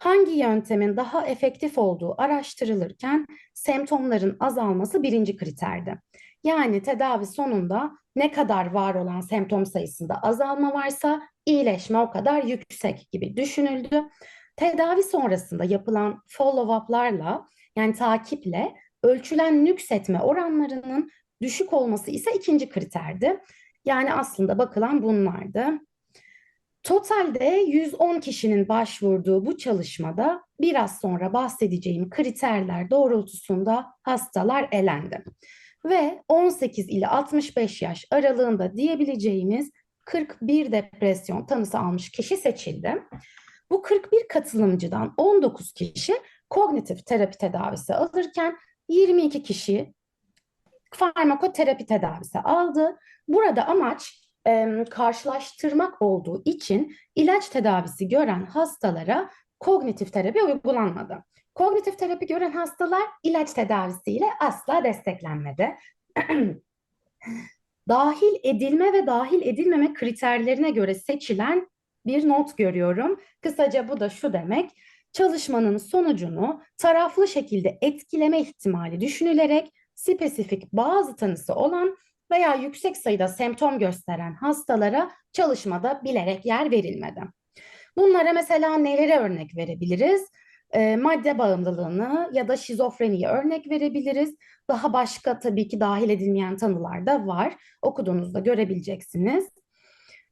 hangi yöntemin daha efektif olduğu araştırılırken semptomların azalması birinci kriterdi. Yani tedavi sonunda ne kadar var olan semptom sayısında azalma varsa iyileşme o kadar yüksek gibi düşünüldü. Tedavi sonrasında yapılan follow-up'larla yani takiple ölçülen nüksetme oranlarının düşük olması ise ikinci kriterdi. Yani aslında bakılan bunlardı. Totalde 110 kişinin başvurduğu bu çalışmada biraz sonra bahsedeceğim kriterler doğrultusunda hastalar elendi. Ve 18 ile 65 yaş aralığında diyebileceğimiz 41 depresyon tanısı almış kişi seçildi. Bu 41 katılımcıdan 19 kişi kognitif terapi tedavisi alırken 22 kişi farmakoterapi tedavisi aldı. Burada amaç e, karşılaştırmak olduğu için ilaç tedavisi gören hastalara kognitif terapi uygulanmadı. Kognitif terapi gören hastalar ilaç tedavisiyle asla desteklenmedi. dahil edilme ve dahil edilmeme kriterlerine göre seçilen bir not görüyorum. Kısaca bu da şu demek. Çalışmanın sonucunu taraflı şekilde etkileme ihtimali düşünülerek spesifik bazı tanısı olan veya yüksek sayıda semptom gösteren hastalara çalışmada bilerek yer verilmedi. Bunlara mesela nelere örnek verebiliriz? E, madde bağımlılığını ya da şizofreniyi örnek verebiliriz. Daha başka tabii ki dahil edilmeyen tanılar da var. Okuduğunuzda görebileceksiniz.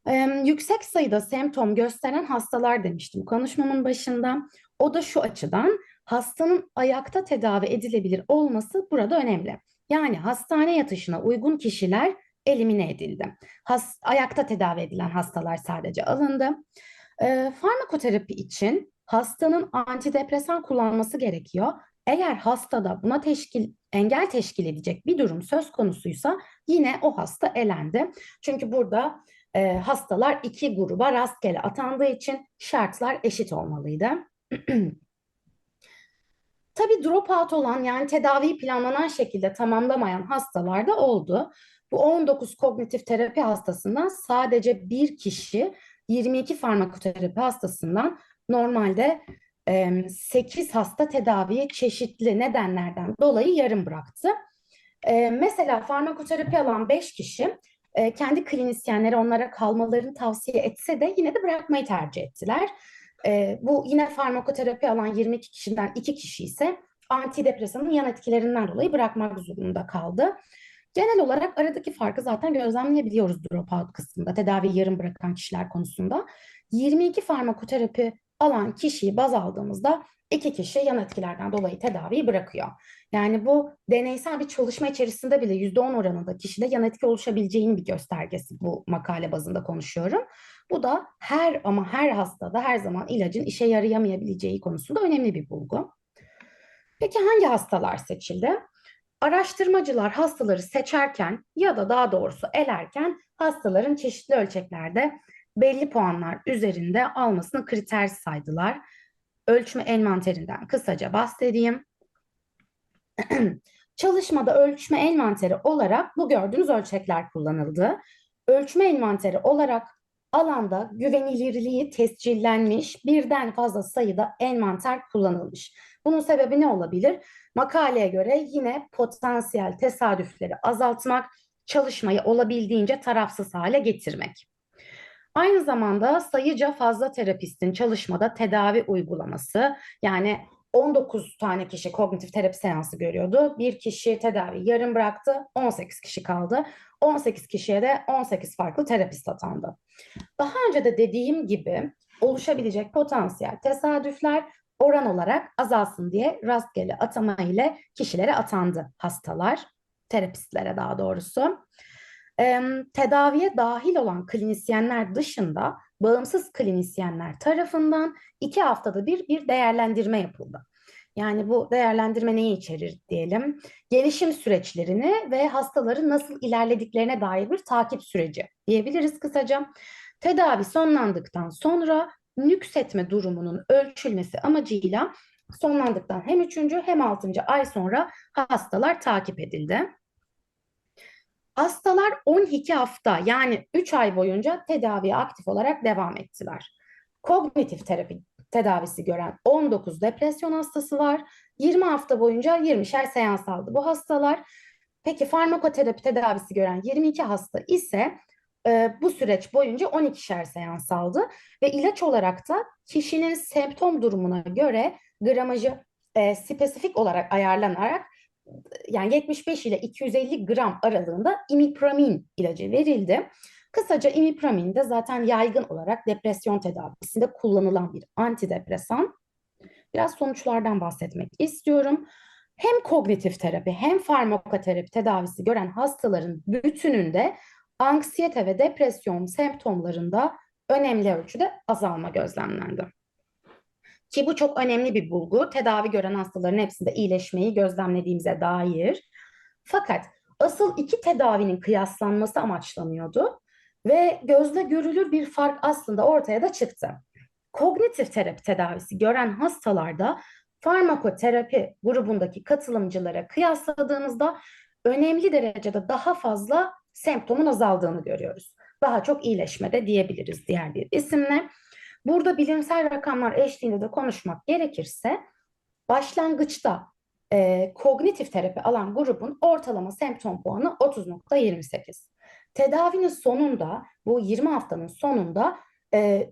E, yüksek sayıda semptom gösteren hastalar demiştim konuşmamın başında. O da şu açıdan hastanın ayakta tedavi edilebilir olması burada önemli. Yani hastane yatışına uygun kişiler elimine edildi. Has, ayakta tedavi edilen hastalar sadece alındı. E, farmakoterapi için hastanın antidepresan kullanması gerekiyor. Eğer hastada buna teşkil, engel teşkil edecek bir durum söz konusuysa yine o hasta elendi. Çünkü burada e, hastalar iki gruba rastgele atandığı için şartlar eşit olmalıydı. Tabii dropout olan yani tedaviyi planlanan şekilde tamamlamayan hastalar da oldu. Bu 19 kognitif terapi hastasından sadece bir kişi 22 farmakoterapi hastasından normalde 8 hasta tedaviyi çeşitli nedenlerden dolayı yarım bıraktı. Mesela farmakoterapi alan 5 kişi kendi klinisyenleri onlara kalmalarını tavsiye etse de yine de bırakmayı tercih ettiler. E, bu yine farmakoterapi alan 22 kişiden 2 kişi ise antidepresanın yan etkilerinden dolayı bırakmak zorunda kaldı. Genel olarak aradaki farkı zaten gözlemleyebiliyoruz dropout kısmında, tedavi yarım bırakan kişiler konusunda. 22 farmakoterapi alan kişiyi baz aldığımızda iki kişi yan etkilerden dolayı tedaviyi bırakıyor. Yani bu deneysel bir çalışma içerisinde bile %10 oranında kişide yan etki oluşabileceğinin bir göstergesi bu makale bazında konuşuyorum. Bu da her ama her hastada her zaman ilacın işe yarayamayabileceği konusunda önemli bir bulgu. Peki hangi hastalar seçildi? Araştırmacılar hastaları seçerken ya da daha doğrusu elerken hastaların çeşitli ölçeklerde belli puanlar üzerinde almasını kriter saydılar. Ölçme envanterinden kısaca bahsedeyim. Çalışmada ölçme envanteri olarak bu gördüğünüz ölçekler kullanıldı. Ölçme envanteri olarak alanda güvenilirliği tescillenmiş birden fazla sayıda envanter kullanılmış. Bunun sebebi ne olabilir? Makaleye göre yine potansiyel tesadüfleri azaltmak, çalışmayı olabildiğince tarafsız hale getirmek. Aynı zamanda sayıca fazla terapistin çalışmada tedavi uygulaması yani 19 tane kişi kognitif terapi seansı görüyordu. Bir kişi tedavi yarım bıraktı, 18 kişi kaldı. 18 kişiye de 18 farklı terapist atandı. Daha önce de dediğim gibi oluşabilecek potansiyel tesadüfler oran olarak azalsın diye rastgele atama ile kişilere atandı hastalar, terapistlere daha doğrusu. Tedaviye dahil olan klinisyenler dışında bağımsız klinisyenler tarafından iki haftada bir bir değerlendirme yapıldı. Yani bu değerlendirme neyi içerir diyelim? Gelişim süreçlerini ve hastaların nasıl ilerlediklerine dair bir takip süreci diyebiliriz kısaca. Tedavi sonlandıktan sonra nüksetme durumunun ölçülmesi amacıyla sonlandıktan hem 3. hem 6. ay sonra hastalar takip edildi. Hastalar 12 hafta yani 3 ay boyunca tedaviye aktif olarak devam ettiler. Kognitif terapi tedavisi gören 19 depresyon hastası var. 20 hafta boyunca 20'şer seans aldı bu hastalar. Peki farmakoterapi tedavisi gören 22 hasta ise e, bu süreç boyunca 12'şer seans aldı ve ilaç olarak da kişinin semptom durumuna göre gramajı e, spesifik olarak ayarlanarak yani 75 ile 250 gram aralığında imipramin ilacı verildi. Kısaca imipramin de zaten yaygın olarak depresyon tedavisinde kullanılan bir antidepresan. Biraz sonuçlardan bahsetmek istiyorum. Hem kognitif terapi hem farmakoterapi tedavisi gören hastaların bütününde anksiyete ve depresyon semptomlarında önemli ölçüde azalma gözlemlendi. Ki bu çok önemli bir bulgu. Tedavi gören hastaların hepsinde iyileşmeyi gözlemlediğimize dair. Fakat asıl iki tedavinin kıyaslanması amaçlanıyordu ve gözle görülür bir fark aslında ortaya da çıktı. Kognitif terapi tedavisi gören hastalarda farmakoterapi grubundaki katılımcılara kıyasladığımızda önemli derecede daha fazla semptomun azaldığını görüyoruz. Daha çok iyileşmede diyebiliriz diğer bir isimle. Burada bilimsel rakamlar eşliğinde de konuşmak gerekirse başlangıçta e, kognitif terapi alan grubun ortalama semptom puanı 30.28. Tedavinin sonunda bu 20 haftanın sonunda e,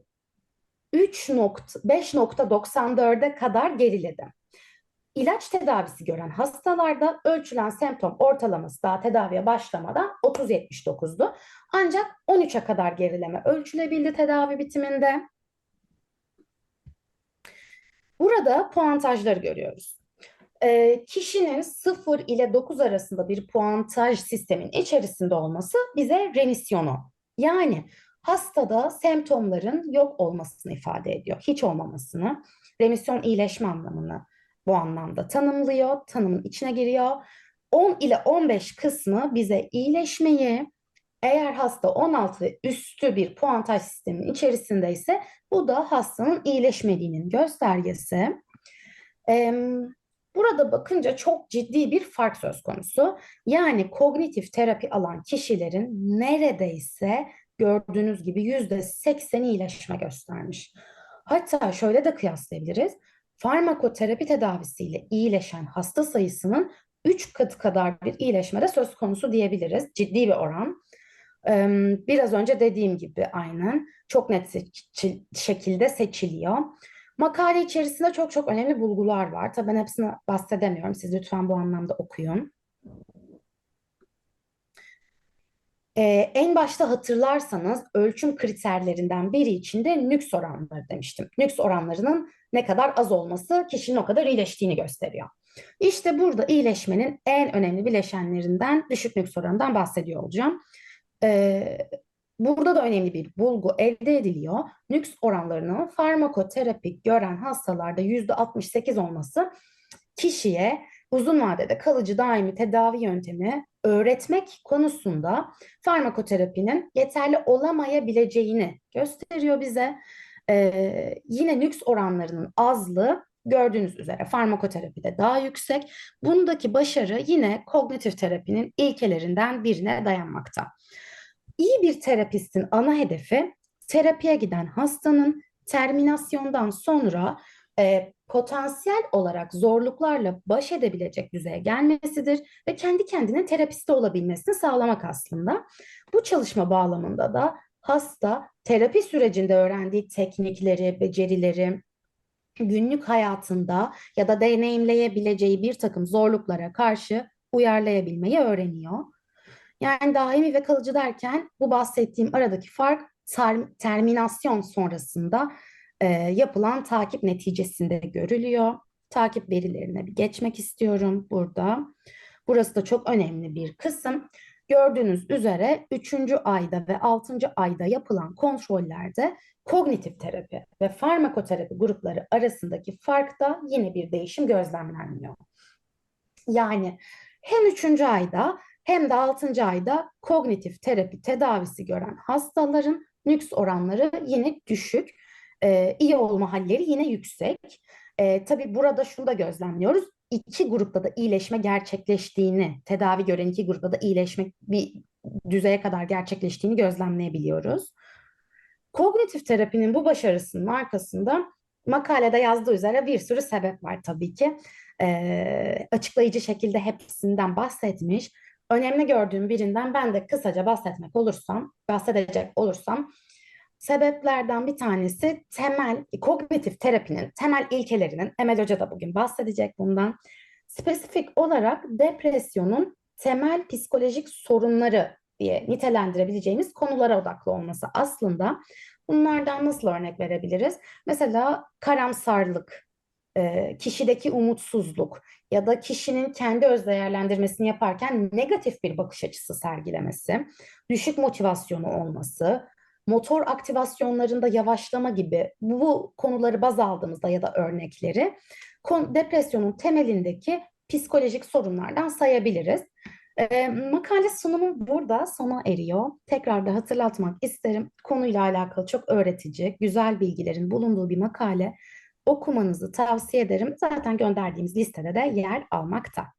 3.5.94'e kadar geriledi. İlaç tedavisi gören hastalarda ölçülen semptom ortalaması daha tedaviye başlamadan 30.79'du. Ancak 13'e kadar gerileme ölçülebildi tedavi bitiminde. Burada puantajları görüyoruz. E, kişinin 0 ile 9 arasında bir puantaj sistemin içerisinde olması bize remisyonu yani hastada semptomların yok olmasını ifade ediyor. Hiç olmamasını, remisyon iyileşme anlamını bu anlamda tanımlıyor, tanımın içine giriyor. 10 ile 15 kısmı bize iyileşmeyi, eğer hasta 16 ve üstü bir puantaj sistemin içerisindeyse bu da hastanın iyileşmediğinin göstergesi. Burada bakınca çok ciddi bir fark söz konusu. Yani kognitif terapi alan kişilerin neredeyse gördüğünüz gibi yüzde sekseni iyileşme göstermiş. Hatta şöyle de kıyaslayabiliriz. Farmakoterapi tedavisiyle iyileşen hasta sayısının 3 katı kadar bir iyileşme de söz konusu diyebiliriz. Ciddi bir oran. Biraz önce dediğim gibi aynen çok net seçil şekilde seçiliyor. Makale içerisinde çok çok önemli bulgular var. Tabii ben hepsini bahsedemiyorum. Siz lütfen bu anlamda okuyun. Ee, en başta hatırlarsanız ölçüm kriterlerinden biri içinde nüks oranları demiştim. Nüks oranlarının ne kadar az olması kişinin o kadar iyileştiğini gösteriyor. İşte burada iyileşmenin en önemli bileşenlerinden düşük nüks oranından bahsediyor olacağım. Ee, burada da önemli bir bulgu elde ediliyor. Nüks oranlarının farmakoterapi gören hastalarda %68 olması kişiye uzun vadede kalıcı daimi tedavi yöntemi öğretmek konusunda farmakoterapinin yeterli olamayabileceğini gösteriyor bize. Ee, yine nüks oranlarının azlığı gördüğünüz üzere farmakoterapide daha yüksek. Bundaki başarı yine kognitif terapinin ilkelerinden birine dayanmakta. İyi bir terapistin ana hedefi terapiye giden hastanın terminasyondan sonra e, potansiyel olarak zorluklarla baş edebilecek düzeye gelmesidir ve kendi kendine terapisti olabilmesini sağlamak aslında. Bu çalışma bağlamında da hasta terapi sürecinde öğrendiği teknikleri, becerileri, günlük hayatında ya da deneyimleyebileceği bir takım zorluklara karşı uyarlayabilmeyi öğreniyor. Yani daimi ve kalıcı derken bu bahsettiğim aradaki fark ter terminasyon sonrasında e, yapılan takip neticesinde görülüyor. Takip verilerine bir geçmek istiyorum burada. Burası da çok önemli bir kısım. Gördüğünüz üzere 3. ayda ve 6. ayda yapılan kontrollerde kognitif terapi ve farmakoterapi grupları arasındaki farkta yine bir değişim gözlemlenmiyor. Yani hem 3. ayda hem de 6. ayda kognitif terapi tedavisi gören hastaların nüks oranları yine düşük, e, iyi olma halleri yine yüksek. E, tabii burada şunu da gözlemliyoruz. İki grupta da iyileşme gerçekleştiğini, tedavi gören iki grupta da iyileşme bir düzeye kadar gerçekleştiğini gözlemleyebiliyoruz. Kognitif terapinin bu başarısının arkasında makalede yazdığı üzere bir sürü sebep var tabii ki. Ee, açıklayıcı şekilde hepsinden bahsetmiş. Önemli gördüğüm birinden ben de kısaca bahsetmek olursam, bahsedecek olursam sebeplerden bir tanesi temel kognitif terapinin temel ilkelerinin Emel Hoca da bugün bahsedecek bundan. Spesifik olarak depresyonun temel psikolojik sorunları diye nitelendirebileceğimiz konulara odaklı olması aslında. Bunlardan nasıl örnek verebiliriz? Mesela karamsarlık, e, kişideki umutsuzluk ya da kişinin kendi öz değerlendirmesini yaparken negatif bir bakış açısı sergilemesi, düşük motivasyonu olması, motor aktivasyonlarında yavaşlama gibi bu konuları baz aldığımızda ya da örnekleri depresyonun temelindeki psikolojik sorunlardan sayabiliriz. Ee, makale sunumum burada sona eriyor. Tekrar da hatırlatmak isterim. Konuyla alakalı çok öğretici, güzel bilgilerin bulunduğu bir makale. Okumanızı tavsiye ederim. Zaten gönderdiğimiz listede de yer almakta.